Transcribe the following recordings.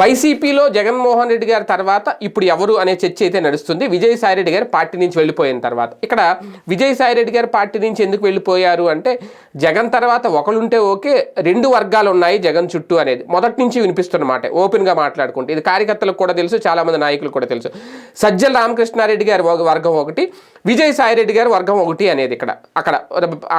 వైసీపీలో జగన్మోహన్ రెడ్డి గారి తర్వాత ఇప్పుడు ఎవరు అనే చర్చ అయితే నడుస్తుంది. విజయసాయి రెడ్డి గారు పార్టీ నుంచి వెళ్ళిపోయిన తర్వాత. ఇక్కడ విజయసాయి రెడ్డి గారు పార్టీ నుంచి ఎందుకు వెళ్ళిపోయారు అంటే జగన్ తర్వాత ఒకరుంటే ఓకే రెండు వర్గాలు ఉన్నాయి జగన్ చుట్టూ అనేది. మొదటి నుంచి వినిపిస్తున్నమాట ఓపెన్గా మాట్లాడుకుంటే. ఇది కార్యకర్తలకు కూడా తెలుసు చాలామంది నాయకులు కూడా తెలుసు. సజ్జల రామకృష్ణారెడ్డి గారి ఒక వర్గం ఒకటి విజయసాయి రెడ్డి గారి వర్గం ఒకటి అనేది ఇక్కడ. అక్కడ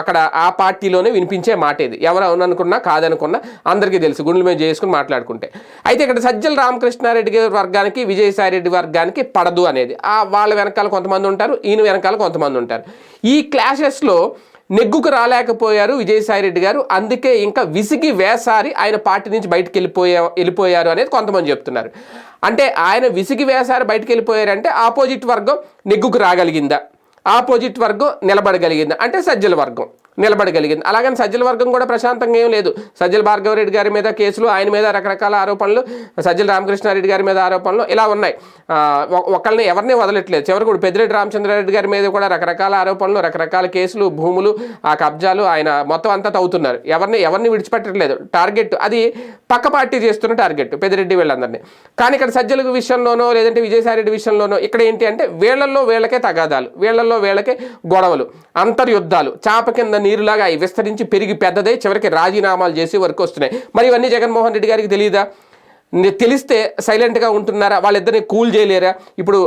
అక్కడ ఆ పార్టీలోనే వినిపించే మాట ఇది ఎవరు అవుననుకున్నా కాదనుకున్నా అందరికీ తెలుసు. గుండెల మీద చేసుకుని మాట్లాడుకుంటే. అయితే ఇక్కడ సజ్జల రామకృష్ణారెడ్డి గారి వర్గానికి విజయసాయి రెడ్డి వర్గానికి పడదు అనేది. ఆ వాళ్ళ వెనకాల కొంతమంది ఉంటారు ఈయన వెనకాల కొంతమంది ఉంటారు. ఈ క్లాషెస్లో నెగ్గుకు రాలేకపోయారు విజయసాయి రెడ్డి గారు. అందుకే ఇంకా విసిగి వేసారి ఆయన పార్టీ నుంచి బయటకు వెళ్ళిపోయా వెళ్ళిపోయారు అనేది కొంతమంది చెప్తున్నారు. అంటే ఆయన విసిగి వేసారి బయటకు వెళ్ళిపోయారంటే ఆపోజిట్ వర్గం నెగ్గుకు రాగలిగిందా? ఆపోజిట్ వర్గం నిలబడగలిగిందా? అంటే సజ్జల వర్గం. నిలబడగలిగింది. అలాగని సజ్జల వర్గం కూడా ప్రశాంతంగా ఏం లేదు. సజ్జల భార్గవరెడ్డి గారి మీద కేసులు ఆయన మీద రకరకాల ఆరోపణలు సజ్జల రామకృష్ణారెడ్డి గారి మీద ఆరోపణలు ఇలా ఉన్నాయి. ఒకళ్ళని ఎవరిని వదలట్లేదు. చివరికి ఇప్పుడు పెద్దిరెడ్డి రామచంద్రారెడ్డి గారి మీద కూడా రకరకాల ఆరోపణలు రకరకాల కేసులు భూములు ఆ కబ్జాలు ఆయన మొత్తం అంతా తవ్వుతున్నారు. ఎవరిని ఎవరిని విడిచిపెట్టట్లేదు. టార్గెట్ అది పక్క పార్టీ చేస్తున్న టార్గెట్ పెద్దిరెడ్డి వీళ్ళందరినీ. కానీ ఇక్కడ సజ్జల విషయంలోనో లేదంటే విజయసాయిరెడ్డి విషయంలోనో ఇక్కడ ఏంటి అంటే వీళ్ళల్లో వీళ్ళకే తగాదాలు వీళ్ళల్లో వీళ్ళకే గొడవలు అంతర్యుద్ధాలు చాప కింద నీరులాగా అవి విస్తరించి పెరిగి పెద్దదే చివరికి రాజీనామాలు చేసి వరకు వస్తున్నాయి. మరి ఇవన్నీ జగన్మోహన్ రెడ్డి గారికి తెలియదా? తెలిస్తే సైలెంట్గా ఉంటున్నారా? వాళ్ళిద్దరిని కూల్ చేయలేరా? ఇప్పుడు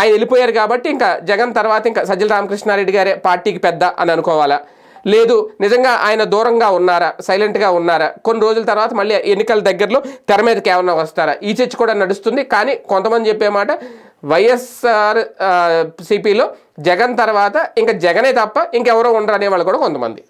ఆయన వెళ్ళిపోయారు కాబట్టి ఇంకా జగన్ తర్వాత ఇంకా సజ్జల రామకృష్ణారెడ్డి గారే పార్టీకి పెద్ద అని అనుకోవాలా? లేదు నిజంగా ఆయన దూరంగా ఉన్నారా? సైలెంట్గా ఉన్నారా? కొన్ని రోజుల తర్వాత మళ్ళీ ఎన్నికల దగ్గరలో తెర మీదకి ఏమన్నా వస్తారా? ఈ చర్చ కూడా నడుస్తుంది కానీ కొంతమంది చెప్పే మాట వైఎస్ఆర్ సిపిలో జగన్ తర్వాత ఇంకా జగనే తప్ప ఇంకెవరో ఉండరు అనే వాళ్ళు కూడా కొంతమంది.